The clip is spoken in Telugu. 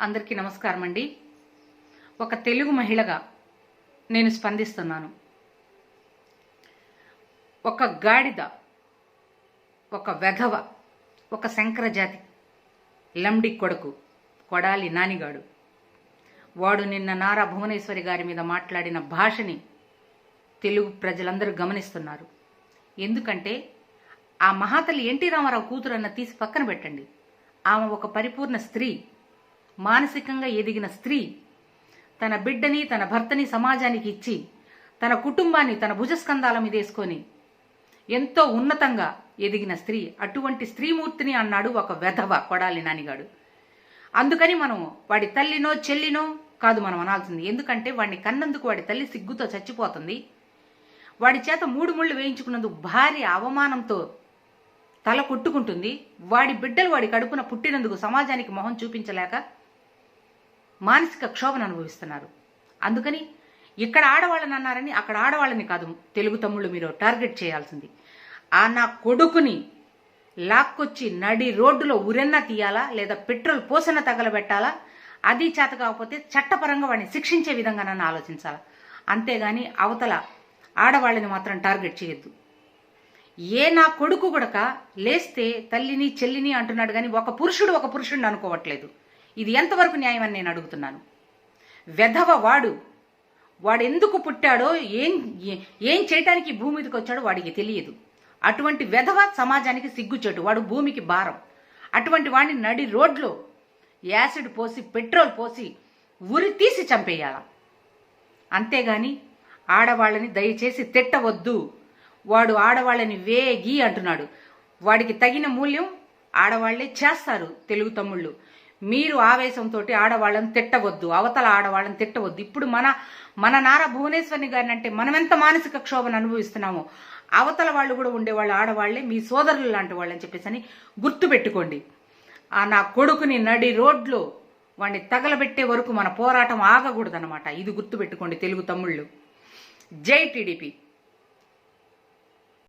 అందరికీ నమస్కారం అండి ఒక తెలుగు మహిళగా నేను స్పందిస్తున్నాను. ఒక గాడిద ఒక వెధవ ఒక శంకరజాతి జాతి కొడుకు కొడాలి నానిగాడు. వాడు నిన్న నారా భువనేశ్వరి గారి మీద మాట్లాడిన భాషని తెలుగు ప్రజలందరూ గమనిస్తున్నారు. ఎందుకంటే ఆ మహాతల్లి ఎన్టీ రామారావు కూతురన్న తీసి పక్కన పెట్టండి. ఆమె ఒక పరిపూర్ణ స్త్రీ. మానసికంగా ఎదిగిన స్త్రీ తన బిడ్డని తన భర్తని సమాజానికి ఇచ్చి తన కుటుంబాన్ని తన భుజస్కంధాల మీద వేసుకొని ఎంతో ఉన్నతంగా ఎదిగిన స్త్రీ అటువంటి స్త్రీమూర్తిని అన్నాడు ఒక వెధవ కొడాలి నానిగాడు. అందుకని మనం వాడి తల్లినో చెల్లినో కాదు మనం అనాల్సింది. ఎందుకంటే వాడిని కన్నందుకు వాడి తల్లి సిగ్గుతో చచ్చిపోతుంది. వాడి చేత మూడు ముళ్ళు వేయించుకున్నందుకు భార్య అవమానంతో తల కొట్టుకుంటుంది. వాడి బిడ్డలు వాడి కడుపున పుట్టినందుకు సమాజానికి మొహం చూపించలేక మానసిక క్షోభను అనుభవిస్తున్నారు. అందుకని ఇక్కడ ఆడవాళ్ళని అన్నారని అక్కడ ఆడవాళ్ళని కాదు తెలుగు తమ్ముళ్ళు మీరు టార్గెట్ చేయాల్సింది. ఆ నా కొడుకుని లాక్కొచ్చి నడి రోడ్డులో ఉరెన్న తీయాలా లేదా పెట్రోల్ పోసన తగలబెట్టాలా? అది చేత కాకపోతే చట్టపరంగా వాడిని శిక్షించే విధంగా నన్ను ఆలోచించాలా? అంతేగాని అవతల ఆడవాళ్ళని మాత్రం టార్గెట్ చేయొద్దు. ఏ నా కొడుకు కూడా లేస్తే తల్లిని చెల్లిని అంటున్నాడు కానీ ఒక పురుషుడు ఒక పురుషుడిని అనుకోవట్లేదు. ఇది ఎంతవరకు న్యాయం అని నేను అడుగుతున్నాను? వెధవ వాడు వాడెందుకు పుట్టాడో ఏం ఏం చేయటానికి భూమి మీదకి వచ్చాడో వాడికి తెలియదు. అటువంటి వెధవ సమాజానికి సిగ్గుచేటు వాడు భూమికి భారం. అటువంటి వాడిని నడి రోడ్లో యాసిడ్ పోసి పెట్రోల్ పోసి ఉరి తీసి చంపేయాల. అంతేగాని ఆడవాళ్ళని దయచేసి తిట్టవద్దు. వాడు ఆడవాళ్ళని వేగి అంటున్నాడు. వాడికి తగిన మూల్యం ఆడవాళ్ళే చేస్తారు తెలుగు తమ్ముళ్ళు. మీరు ఆవేశంతో ఆడవాళ్ళని తిట్టవద్దు అవతల ఆడవాళ్ళని తిట్టవద్దు. ఇప్పుడు మన మన నారా భువనేశ్వరిని గారిని అంటే మనం ఎంత మానసిక క్షోభను అనుభవిస్తున్నామో అవతల వాళ్ళు కూడా ఉండేవాళ్ళు ఆడవాళ్ళే మీ సోదరులు లాంటి వాళ్ళని చెప్పేసి అని గుర్తుపెట్టుకోండి. ఆ నా కొడుకుని నడి రోడ్లో వాడిని తగలబెట్టే వరకు మన పోరాటం ఆగకూడదనమాట ఇది గుర్తుపెట్టుకోండి తెలుగు తమ్ముళ్ళు. జై టీడీపీ.